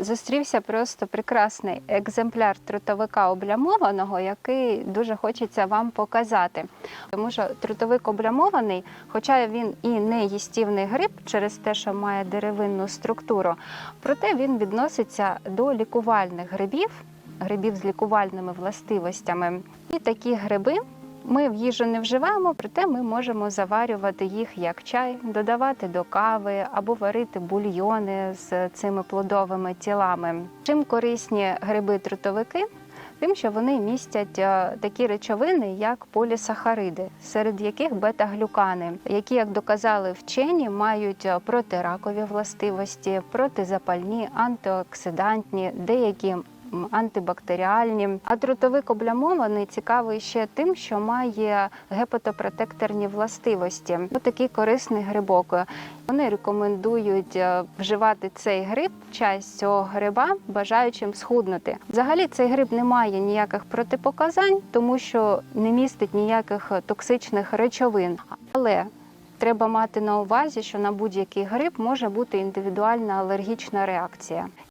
зустрівся просто прекрасний екземпляр трутовика облямованого, який дуже хочеться вам показати. Тому що трутовик облямований, хоча він і не їстівний гриб через те, що має деревинну структуру, проте він відноситься до лікувальних грибів, грибів з лікувальними властивостями. І такі гриби ми в їжу не вживаємо, проте ми можемо заварювати їх як чай, додавати до кави або варити бульйони з цими плодовими тілами. Чим корисні гриби-трутовики? Тим, що вони містять е, такі речовини, як полісахариди, серед яких бета-глюкани, які, як доказали вчені, мають е, протиракові властивості, протизапальні, антиоксидантні, деякі антибактеріальні. А трутовик облямований цікавий ще тим, що має гепатопротекторні властивості. Ось такий корисний грибок. Вони рекомендують е, вживати цей гриб, часть цього гриба, бажаючим схуднути. Взагалі цей гриб не має ніяких протипоказань, тому що не містить ніяких токсичних речовин. Але треба мати на увазі, що на будь-який гриб може бути індивідуальна алергічна реакція.